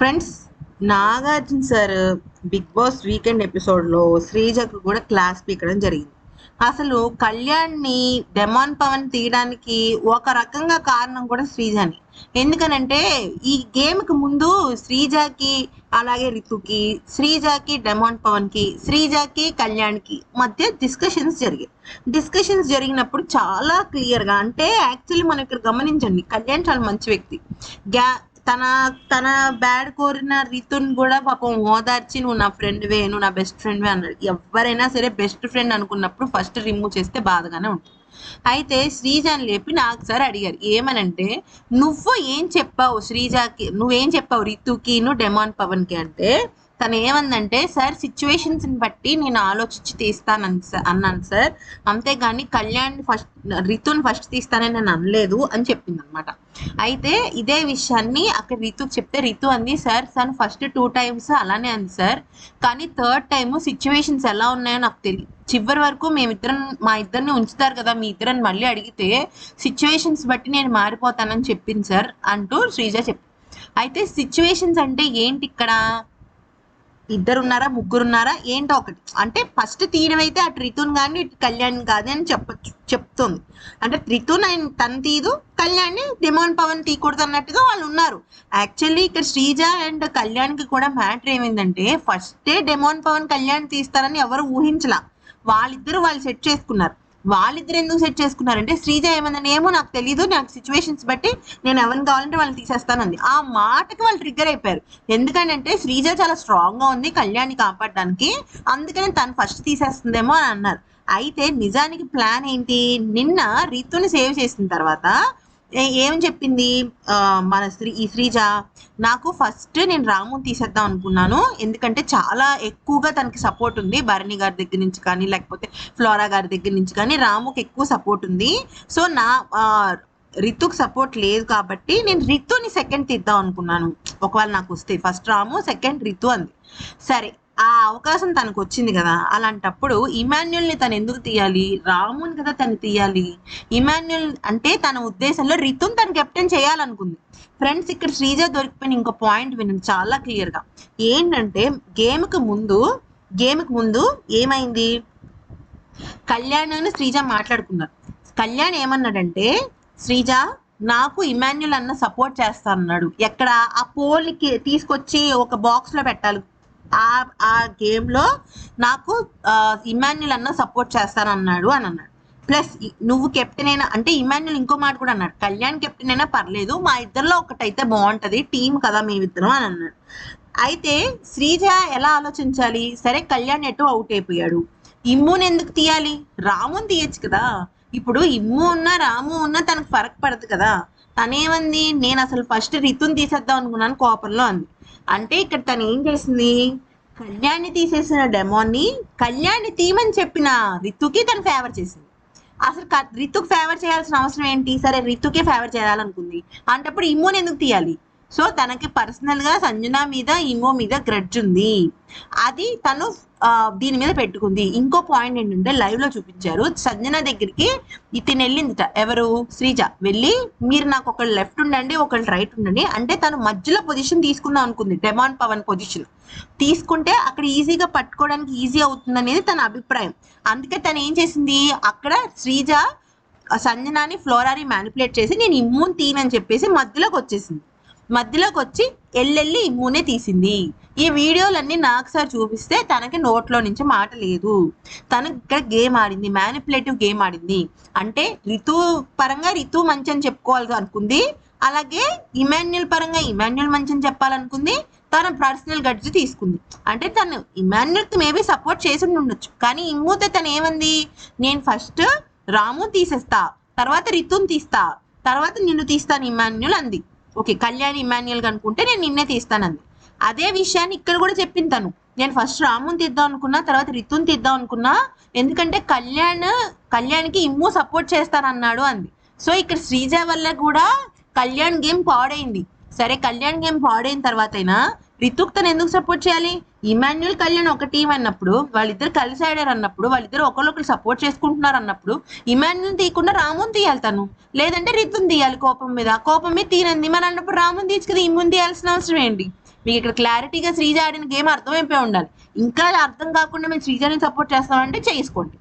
Friends Nagarjuna sir Bigg Boss weekend ఎపిసోడ్లో శ్రీజకు కూడా క్లాస్ పీకడం జరిగింది. అసలు కళ్యాణ్ని డెమాన్ పవన్ తీయడానికి ఒక రకంగా కారణం కూడా శ్రీజని. ఎందుకనంటే ఈ గేమ్కి ముందు శ్రీజకి అలాగే రితుకి శ్రీజకి డెమాన్ పవన్కి శ్రీజకి కళ్యాణ్కి మధ్య డిస్కషన్స్ జరిగాయి. డిస్కషన్స్ జరిగినప్పుడు చాలా క్లియర్గా అంటే యాక్చువల్లీ మనం ఇక్కడ గమనించండి కళ్యాణ్ చాలా మంచి వ్యక్తి. గ్యా తన తన బ్యాడ్ కోరిన రితున్ కూడా పాపం ఓదార్చి నువ్వు నా ఫ్రెండ్ వే నువ్వు నా బెస్ట్ ఫ్రెండ్ వే అన్నాడు. ఎవరైనా సరే బెస్ట్ ఫ్రెండ్ అనుకున్నప్పుడు ఫస్ట్ రిమూవ్ చేస్తే బాధగానే ఉంటుంది. అయితే శ్రీజాని లేపి నాకు సార్ అడిగారు. ఏమనంటే నువ్వు ఏం చెప్పావు శ్రీజాకి? నువ్వేం చెప్పావు రితుకి? నువ్వు డెమాన్ పవన్కి? అంటే తను ఏమందంటే సార్ సిచ్యువేషన్స్ బట్టి నేను ఆలోచించి తీస్తాను అన్నాను సార్. అంతేగాని కళ్యాణ్ ఫస్ట్ రితుని ఫస్ట్ తీస్తానని నేను అనలేదు అని చెప్పింది అనమాట అయితే ఇదే విషయాన్ని అక్కడ రితుకి చెప్తే రితు అంది సార్ తను ఫస్ట్ టూ టైమ్స్ అలానే అంది సార్. కానీ థర్డ్ టైము సిచ్యువేషన్స్ ఎలా ఉన్నాయో నాకు తెలియదు చివరి వరకు మేమిద్దరం మా ఇద్దరిని ఉంచుతారు కదా మీ ఇద్దరిని మళ్ళీ అడిగితే సిచ్యువేషన్స్ బట్టి నేను మారిపోతానని చెప్పింది సార్ అంటూ శ్రీజ చెప్పి అయితే సిచ్యువేషన్స్ అంటే ఏంటి ఇక్కడ? ఇద్దరున్నారా ముగ్గురున్నారా ఏంటో ఒకటి. అంటే ఫస్ట్ తీయడం అయితే ఆ త్రితున్ కానీ కళ్యాణ్ కాదని అని చెప్పచ్చు చెప్తుంది. అంటే త్రితున్ ఆయన తను తీదు కళ్యాణ్ని డిమాండ్ పవన్ తీయకూడదు అన్నట్టుగా వాళ్ళు ఉన్నారు. యాక్చువల్లీ ఇక్కడ శ్రీజ అండ్ కళ్యాణ్కి కూడా మ్యాటర్ ఏమైందంటే ఫస్టే డెమోన్ పవన్ కళ్యాణ్ తీస్తారని ఎవరు ఊహించలా. వాళ్ళిద్దరు వాళ్ళు సెట్ చేసుకున్నారు. వాళ్ళిద్దరు ఎందుకు సెట్ చేసుకున్నారంటే శ్రీజ ఏమందని ఏమో నాకు తెలియదు నాకు సిచ్యువేషన్స్ బట్టి నేను ఎవరిని కావాలంటే వాళ్ళని తీసేస్తానంది. ఆ మాటకి వాళ్ళు ట్రిగ్గర్ అయిపోయారు. ఎందుకంటే శ్రీజ చాలా స్ట్రాంగ్గా ఉంది కళ్యాణ్ని కాపాడడానికి. అందుకని తను ఫస్ట్ తీసేస్తుందేమో అని అన్నారు. అయితే నిజానికి ప్లాన్ ఏంటి? నిన్న రీతుని సేవ్ చేసిన తర్వాత ఏం చెప్పింది? మన శ్రీ ఈ శ్రీజ నాకు ఫస్ట్ నేను రాముని తీసేద్దాం అనుకున్నాను. ఎందుకంటే చాలా ఎక్కువగా తనకి సపోర్ట్ ఉంది. భరణి గారి దగ్గర నుంచి కానీ లేకపోతే ఫ్లోరా గారి దగ్గర నుంచి కానీ రాముకి ఎక్కువ సపోర్ట్ ఉంది. సో నా రితుకు సపోర్ట్ లేదు కాబట్టి నేను రితుని సెకండ్ తీద్దాం అనుకున్నాను. ఒకవేళ నాకు వస్తే ఫస్ట్ రాము సెకండ్ రితు అంది. సరే ఆ అవకాశం తనకు వచ్చింది కదా. అలాంటప్పుడు ఇమాన్యుల్ని తను ఎందుకు తీయాలి? రాముని కదా తను తీయాలి. ఇమాన్యుల్ అంటే తన ఉద్దేశంలో రితున్ తను కెప్టెన్ చేయాలనుకుంది. ఫ్రెండ్స్ ఇక్కడ శ్రీజ దొరికిపోయిన ఇంకో పాయింట్ వినండి చాలా క్లియర్గా. ఏంటంటే గేమ్కి ముందు గేమ్కి ముందు ఏమైంది? కళ్యాణ్ అని శ్రీజ మాట్లాడుకున్నారు. కళ్యాణ్ ఏమన్నాడంటే శ్రీజ నాకు ఇమాన్యుల్ అన్న సపోర్ట్ చేస్తా అన్నాడు ఎక్కడ? ఆ పోల్కి తీసుకొచ్చి ఒక బాక్స్లో పెట్టాలి. ఆ ఆ గేమ్లో నాకు ఇమాన్యుల్ అన్న సపోర్ట్ చేస్తానన్నాడు అని అన్నాడు. ప్లస్ నువ్వు కెప్టెన్ అయినా అంటే ఇమాన్యుల్ ఇంకో మాట కూడా అన్నాడు. కళ్యాణ్ కెప్టెన్ అయినా పర్లేదు మా ఇద్దరిలో ఒకటైతే బాగుంటది టీం కదా మేమిద్దరం అని అన్నాడు. అయితే శ్రీజ ఎలా ఆలోచించాలి? సరే కళ్యాణ్ ఎటు అవుట్ అయిపోయాడు. ఇమ్ముని ఎందుకు తీయాలి? రాముని తీయచ్చు కదా. ఇప్పుడు ఇమ్ము ఉన్నా రాము ఉన్నా తనకు ఫరక్ పడదు కదా. తనేమంది? నేను అసలు ఫస్ట్ రితుని తీసేద్దాం అనుకున్నాను కోపంలో అంది. అంటే ఇక్కడ తను ఏం చేసింది? కళ్యాణ్ని తీసేసిన డెమోన్ని కళ్యాణ్ని తీయమని చెప్పిన రితుకి తను ఫేవర్ చేసింది. అసలు రితుకు ఫేవర్ చేయాల్సిన అవసరం ఏంటి? సరే రితుకే ఫేవర్ చేయాలనుకుంది. అంటప్పుడు ఇమ్మోని ఎందుకు తీయాలి? సో తనకి పర్సనల్గా సంజన మీద ఇమో మీద గ్రడ్జ్ ఉంది. అది తను దీని మీద పెట్టుకుంది. ఇంకో పాయింట్ ఏంటంటే లైవ్లో చూపించారు. సంజన దగ్గరికి ఇతను వెళ్ళిందిట. ఎవరు? శ్రీజ. వెళ్ళి మీరు నాకు ఒకళ్ళు లెఫ్ట్ ఉండండి ఒకళ్ళు రైట్ ఉండండి. అంటే తను మధ్యలో పొజిషన్ తీసుకుందాం అనుకుంది. డెమాన్ పవన్ పొజిషన్ తీసుకుంటే అక్కడ ఈజీగా పట్టుకోవడానికి ఈజీ అవుతుంది అనేది తన అభిప్రాయం. అందుకే తను ఏం చేసింది? అక్కడ శ్రీజ సంజనాని ఫ్లోరాని మ్యానిపులేట్ చేసి నేను ఇమ్మూన్ తీనని చెప్పేసి మధ్యలోకి వచ్చేసింది. మధ్యలోకి వచ్చి ఎల్లెల్లి ఇమ్మునే తీసింది. ఈ వీడియోలన్నీ నాకు సార్ చూపిస్తే తనకి నోట్లో నుంచి మాట లేదు. తను ఇక్కడ గేమ్ ఆడింది మ్యానిపులేటివ్ గేమ్ ఆడింది. అంటే రితు పరంగా రితు మంచి అని చెప్పుకోవాలి అనుకుంది. అలాగే ఇమాన్యుల్ పరంగా ఇమాన్యుల్ మంచి అని చెప్పాలనుకుంది. తన పర్సనల్ గడ్జ్ తీసుకుంది. అంటే తను ఇమాన్యుల్కి మేబీ సపోర్ట్ చేసి ఉండొచ్చు. కానీ ఇమ్మూతే తను ఏమంది? నేను ఫస్ట్ రాము తీసేస్తా తర్వాత రితుని తీస్తా తర్వాత నిన్ను తీస్తాను ఇమాన్యుల్ అంది. ఓకే కళ్యాణ్ ఇమాన్యుయల్ అనుకుంటే నేను నిన్నే తీస్తానంది. అదే విషయాన్ని ఇక్కడ కూడా చెప్పింది తను. నేను ఫస్ట్ రాముని తీద్దాం అనుకున్నా తర్వాత రితుని తీద్దాం అనుకున్నా ఎందుకంటే కళ్యాణ్ కళ్యాణ్కి ఇమ్ము సపోర్ట్ చేస్తానన్నాడు అంది. సో ఇక్కడ శ్రీజ వల్ల కూడా కళ్యాణ్ గేమ్ పాడైంది. సరే కళ్యాణ్ గేమ్ పాడైన తర్వాత అయినా రితుక్ తను ఎందుకు సపోర్ట్ చేయాలి? ఇమాన్యుల్ కళ్యాణ్ ఒక టీం అన్నప్పుడు వాళ్ళిద్దరు కలిసి ఆడారు అన్నప్పుడు వాళ్ళిద్దరు ఒకరికొకరు సపోర్ట్ చేసుకుంటున్నారు అన్నప్పుడు ఇమాన్యుల్ తీయకుండా రాముని తీయాలి తను. లేదంటే రితుని తీయాలి కోపం మీద. కోపం మీద తీరంది. మరి అన్నప్పుడు రాముని తీసి కదా ఇమ్ముని తీయాల్సిన అవసరం ఏంటి? మీకు ఇక్కడ క్లారిటీగా శ్రీజ ఆడిన గేమ్ అర్థమైపోయి ఉండాలి. ఇంకా అర్థం కాకుండా మేము శ్రీజాని సపోర్ట్ చేస్తామంటే చేసుకోండి.